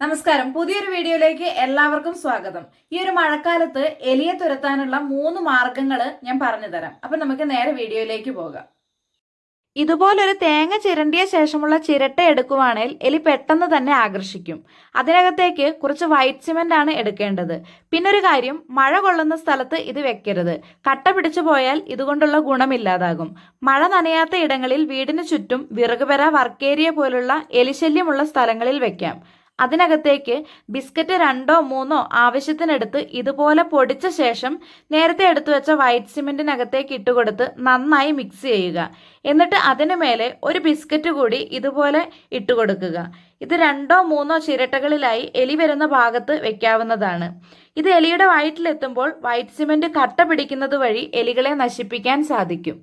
നമസ്കാരം. പുതിയൊരു വീഡിയോയിലേക്ക് എല്ലാവർക്കും സ്വാഗതം. ഈ ഒരു മഴക്കാലത്ത് എലിയെ തുരത്താനുള്ള മൂന്ന് മാർഗങ്ങൾ ഞാൻ പറഞ്ഞു തരാം. അപ്പൊ നമുക്ക് നേരെ വീഡിയോയിലേക്ക് പോകാം. ഇതുപോലൊരു തേങ്ങ ചിരണ്ടിയ ശേഷമുള്ള ചിരട്ട എടുക്കുവാണെങ്കിൽ എലി പെട്ടെന്ന് തന്നെ ആകർഷിക്കും. അതിനകത്തേക്ക് കുറച്ച് വൈറ്റ് സിമെന്റ് ആണ് എടുക്കേണ്ടത്. പിന്നൊരു കാര്യം മഴ കൊള്ളുന്ന സ്ഥലത്ത് ഇത് വെക്കരുത്. കട്ട പിടിച്ചു പോയാൽ ഇതുകൊണ്ടുള്ള ഗുണമില്ലാതാകും. മഴ നനയാത്ത ഇടങ്ങളിൽ വീടിന് ചുറ്റും വിറകുപെര വർക്കേരിയ പോലുള്ള എലിശല്യമുള്ള സ്ഥലങ്ങളിൽ വെക്കാം. അതിനകത്തേക്ക് ബിസ്ക്കറ്റ് രണ്ടോ മൂന്നോ ആവശ്യത്തിനെടുത്ത് ഇതുപോലെ പൊടിച്ച ശേഷം നേരത്തെ എടുത്തു വെച്ച വൈറ്റ് സിമെന്റിനകത്തേക്ക് ഇട്ടുകൊടുത്ത് നന്നായി മിക്സ് ചെയ്യുക. എന്നിട്ട് അതിന് മേലെ ഒരു ബിസ്ക്കറ്റ് കൂടി ഇതുപോലെ ഇട്ടുകൊടുക്കുക. ഇത് രണ്ടോ മൂന്നോ ചിരട്ടകളിലായി എലി വരുന്ന ഭാഗത്ത് വെക്കാവുന്നതാണ്. ഇത് എലിയുടെ വയറ്റിലെത്തുമ്പോൾ വൈറ്റ് സിമെന്റ് കട്ട പിടിക്കുന്നത് വഴി എലികളെ നശിപ്പിക്കാൻ സാധിക്കും.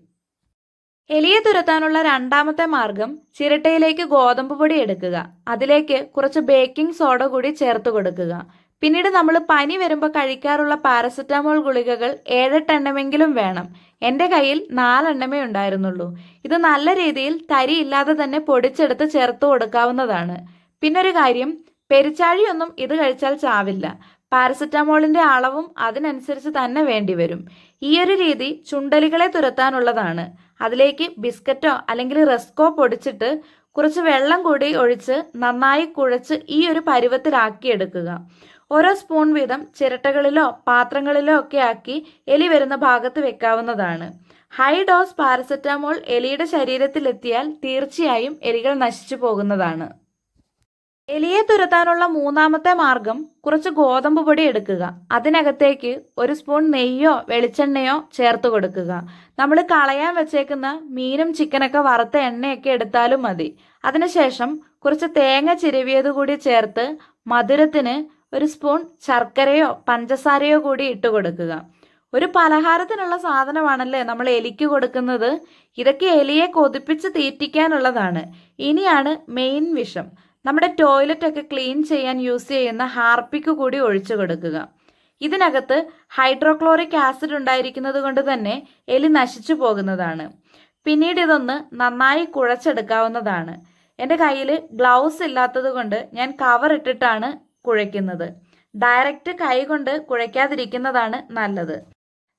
എലിയെ തുരത്താനുള്ള രണ്ടാമത്തെ മാർഗം ചിരട്ടയിലേക്ക് ഗോതമ്പ് പൊടി എടുക്കുക. അതിലേക്ക് കുറച്ച് ബേക്കിംഗ് സോഡ കൂടി ചേർത്ത് കൊടുക്കുക. പിന്നീട് നമ്മൾ പനി വരുമ്പോൾ കഴിക്കാറുള്ള പാരസെറ്റാമോൾ ഗുളികകൾ ഏഴെട്ടെണ്ണമെങ്കിലും വേണം. എന്റെ കയ്യിൽ നാലെണ്ണമേ ഉണ്ടായിരുന്നുള്ളൂ. ഇത് നല്ല രീതിയിൽ തരി ഇല്ലാതെ തന്നെ പൊടിച്ചെടുത്ത് ചേർത്ത് കൊടുക്കാവുന്നതാണ്. പിന്നൊരു കാര്യം പെരിച്ചാഴിയൊന്നും ഇത് കഴിച്ചാൽ ചാവില്ല. പാരസെറ്റാമോളിന്റെ അളവും അതിനനുസരിച്ച് തന്നെ വേണ്ടിവരും ഈ ഒരു രീതി ചുണ്ടലികളെ തുരത്താനുള്ളതാണ്. അതിലേക്ക് ബിസ്ക്കറ്റോ അല്ലെങ്കിൽ റെസ്കോ പൊടിച്ചിട്ട് കുറച്ച് വെള്ളം കൂടി ഒഴിച്ച് നന്നായി കുഴച്ച് ഈ ഒരു പരുവത്തിലാക്കിയെടുക്കുക. ഓരോ സ്പൂൺ വീതം ചിരട്ടകളിലോ പാത്രങ്ങളിലോ ഒക്കെ ആക്കി എലി വരുന്ന ഭാഗത്ത് വെക്കാവുന്നതാണ്. ഹൈ ഡോസ് പാരസെറ്റാമോൾ എലിയുടെ ശരീരത്തിലെത്തിയാൽ തീർച്ചയായും എലികൾ നശിച്ചു പോകുന്നതാണ്. എലിയെ തുരത്താനുള്ള മൂന്നാമത്തെ മാർഗം കുറച്ച് ഗോതമ്പ് പൊടി എടുക്കുക. അതിനകത്തേക്ക് ഒരു സ്പൂൺ നെയ്യോ വെളിച്ചെണ്ണയോ ചേർത്ത് കൊടുക്കുക. നമ്മൾ കളയാൻ വെച്ചേക്കുന്ന മീനും ചിക്കനൊക്കെ വറുത്ത എണ്ണയൊക്കെ എടുത്താലും മതി. അതിനുശേഷം കുറച്ച് തേങ്ങ ചിരവിയത് കൂടി ചേർത്ത് മധുരത്തിന് ഒരു സ്പൂൺ ശർക്കരയോ പഞ്ചസാരയോ കൂടി ഇട്ട് കൊടുക്കുക. ഒരു പലഹാരത്തിനുള്ള സാധനമാണല്ലേ നമ്മൾ എലിക്ക് കൊടുക്കുന്നത്? ഇതൊക്കെ എലിയെ കൊതിപ്പിച്ച് തീറ്റിക്കാനുള്ളതാണ്. ഇനിയാണ് മെയിൻ വിഷം. നമ്മുടെ ടോയ്ലറ്റ് ഒക്കെ ക്ലീൻ ചെയ്യാൻ യൂസ് ചെയ്യുന്ന ഹാർപ്പിക്ക് കൂടി ഒഴിച്ചു കൊടുക്കുക. ഇതിനകത്ത് ഹൈഡ്രോക്ലോറിക് ആസിഡ് ഉണ്ടായിരിക്കുന്നത് കൊണ്ട് തന്നെ എലി നശിച്ചു പോകുന്നതാണ്. പിന്നീട് ഇതൊന്ന് നന്നായി കുഴച്ചെടുക്കാവുന്നതാണ്. എന്റെ കയ്യിൽ ഗ്ലൗസ് ഇല്ലാത്തത് കൊണ്ട് ഞാൻ കവർ ഇട്ടിട്ടാണ് കുഴയ്ക്കുന്നത്. ഡയറക്റ്റ് കൈ കൊണ്ട് കുഴയ്ക്കാതിരിക്കുന്നതാണ് നല്ലത്.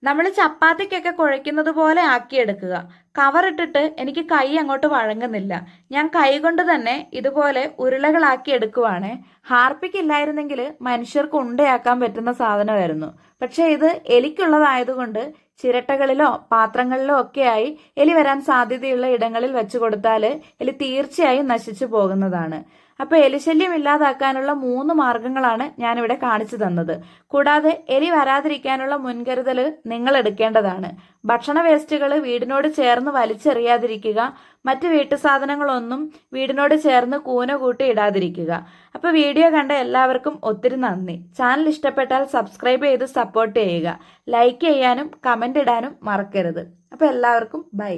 നമ്മൾ ചപ്പാത്തിക്കൊക്കെ കുഴയ്ക്കുന്നത് പോലെ ആക്കിയെടുക്കുക. കവർ ഇട്ടിട്ട് എനിക്ക് കൈ അങ്ങോട്ട് വഴങ്ങുന്നില്ല. ഞാൻ കൈ കൊണ്ട് തന്നെ ഇതുപോലെ ഉരുളകളാക്കി എടുക്കുവാണ്. ഹാർപ്പിക്ക് ഇല്ലായിരുന്നെങ്കിൽ മനുഷ്യർക്ക് ഉണ്ടയാക്കാൻ പറ്റുന്ന സാധനമായിരുന്നു. പക്ഷേ ഇത് എലിക്കുള്ളതായതുകൊണ്ട് ചിരട്ടകളിലോ പാത്രങ്ങളിലോ ഒക്കെയായി എലി വരാൻ സാധ്യതയുള്ള ഇടങ്ങളിൽ വെച്ചു കൊടുത്താൽ എലി തീർച്ചയായും നശിച്ചു പോകുന്നതാണ്. അപ്പോൾ എലിശല്യം ഇല്ലാതാക്കാനുള്ള മൂന്ന് മാർഗങ്ങളാണ് ഞാനിവിടെ കാണിച്ചു തന്നത്. കൂടാതെ എലി വരാതിരിക്കാനുള്ള മുൻകരുതൽ നിങ്ങൾ എടുക്കേണ്ടതാണ്. ഭക്ഷണ വേസ്റ്റുകൾ വീടിനോട് ചേർന്ന് വലിച്ചെറിയാതിരിക്കുക. മറ്റ് വീട്ടു സാധനങ്ങളൊന്നും വീടിനോട് ചേർന്ന് കൂന കൂട്ടി ഇടാതിരിക്കുക. അപ്പോൾ വീഡിയോ കണ്ട എല്ലാവർക്കും ഒത്തിരി നന്ദി. ചാനൽ ഇഷ്ടപ്പെട്ടാൽ സബ്സ്ക്രൈബ് ചെയ്ത് സപ്പോർട്ട് ചെയ്യുക. ലൈക്ക് ചെയ്യാനും കമന്റ് ഇടാനും മറക്കരുത്. അപ്പോൾ എല്ലാവർക്കും ബൈ.